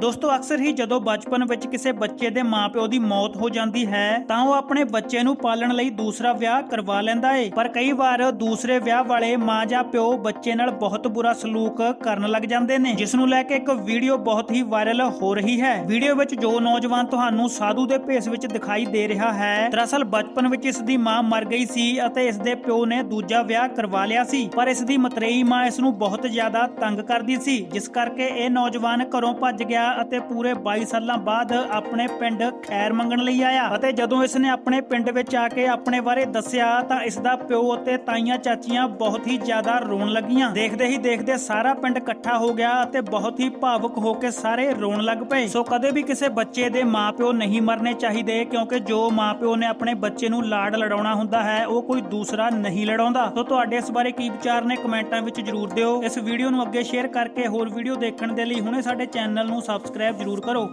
ਦੋਸਤੋ, ਅਕਸਰ ਹੀ ਜਦੋਂ ਬਚਪਨ ਵਿੱਚ ਕਿਸੇ ਬੱਚੇ ਦੇ ਮਾਪਿਓ ਦੀ ਮੌਤ ਹੋ ਜਾਂਦੀ ਹੈ, ਤਾਂ ਉਹ ਆਪਣੇ ਬੱਚੇ ਨੂੰ ਪਾਲਣ ਲਈ ਦੂਸਰਾ ਵਿਆਹ ਕਰਵਾ ਲੈਂਦਾ ਏ। ਪਰ ਕਈ ਵਾਰ ਦੂਸਰੇ ਵਿਆਹ ਵਾਲੇ ਮਾਂ ਜਾਂ ਪਿਓ ਬੱਚੇ ਨਾਲ ਬਹੁਤ ਬੁਰਾ ਸਲੂਕ ਕਰਨ ਲੱਗ ਜਾਂਦੇ ਨੇ, ਜਿਸ ਨੂੰ ਲੈ ਕੇ ਇੱਕ ਵੀਡੀਓ ਬਹੁਤ ਹੀ ਵਾਇਰਲ ਹੋ ਰਹੀ ਹੈ। ਵੀਡੀਓ ਵਿੱਚ ਜੋ ਨੌਜਵਾਨ ਤੁਹਾਨੂੰ ਸਾਧੂ ਦੇ ਭੇਸ ਵਿੱਚ ਦਿਖਾਈ ਦੇ ਰਿਹਾ ਹੈ, ਦਰਅਸਲ ਬਚਪਨ ਵਿੱਚ ਇਸ ਦੀ ਮਾਂ ਮਰ ਗਈ ਸੀ ਅਤੇ ਇਸ ਦੇ ਪਿਓ ਨੇ ਦੂਜਾ ਵਿਆਹ ਕਰਵਾ ਲਿਆ ਸੀ, ਪਰ ਇਸ ਦੀ ਮਤਰੇਈ ਮਾਂ ਇਸ ਨੂੰ ਬਹੁਤ ਜ਼ਿਆਦਾ ਤੰਗ ਕਰਦੀ ਸੀ, ਜਿਸ ਕਰਕੇ ਇਹ ਨੌਜਵਾਨ ਘਰੋਂ ਭੱਜ ਗਿਆ ਅਤੇ ਪੂਰੇ 22 ਸਾਲਾਂ ਬਾਅਦ ਆਪਣੇ ਪਿੰਡ ਖੈਰ ਮੰਗਣ ਲਈ ਆਇਆ ਅਤੇ ਜਦੋਂ ਇਸ ਨੇ ਆਪਣੇ ਪਿੰਡ ਵਿੱਚ ਆ ਕੇ ਆਪਣੇ ਬਾਰੇ ਦੱਸਿਆ ਤਾਂ ਇਸ ਦਾ ਪਿਓ ਅਤੇ ਤਾਈਆਂ ਚਾਚੀਆਂ ਬਹੁਤ ਹੀ ਜ਼ਿਆਦਾ ਰੋਣ ਲੱਗੀਆਂ। ਦੇਖਦੇ ਹੀ ਦੇਖਦੇ ਸਾਰਾ ਪਿੰਡ ਇਕੱਠਾ ਹੋ ਗਿਆ ਅਤੇ ਬਹੁਤ ਹੀ ਭਾਵੁਕ ਹੋ ਕੇ ਸਾਰੇ ਰੋਣ ਲੱਗ ਪਏ। ਸੋ ਕਦੇ ਵੀ ਕਿਸੇ ਬੱਚੇ ਦੇ ਮਾਪਿਓ ਨਹੀਂ ਮਰਨੇ ਚਾਹੀਦੇ ਕਿਉਂਕਿ ਜੋ ਮਾਪਿਓ ਨੇ ਆਪਣੇ ਬੱਚੇ ਨੂੰ ਲਾਡ ਲੜਾਉਣਾ ਹੁੰਦਾ ਹੈ, ਉਹ ਕੋਈ ਦੂਸਰਾ ਨਹੀਂ ਲੜਾਉਂਦਾ। ਸੋ ਤੁਹਾਡੇ ਇਸ ਬਾਰੇ ਕੀ ਵਿਚਾਰ ਨੇ ਕਮੈਂਟਾਂ ਵਿੱਚ ਜਰੂਰ ਦਿਓ। ਇਸ ਵੀਡੀਓ ਨੂੰ ਅੱਗੇ ਸ਼ੇਅਰ ਕਰਕੇ ਹੋਰ ਵੀਡੀਓ ਦੇਖਣ ਦੇ ਲਈ ਹੁਣੇ ਸਾਡੇ ਚੈਨਲ ਨੂੰ ਸਬਸਕ੍ਰਾਈਬ ਜਰੂਰ ਕਰੋ।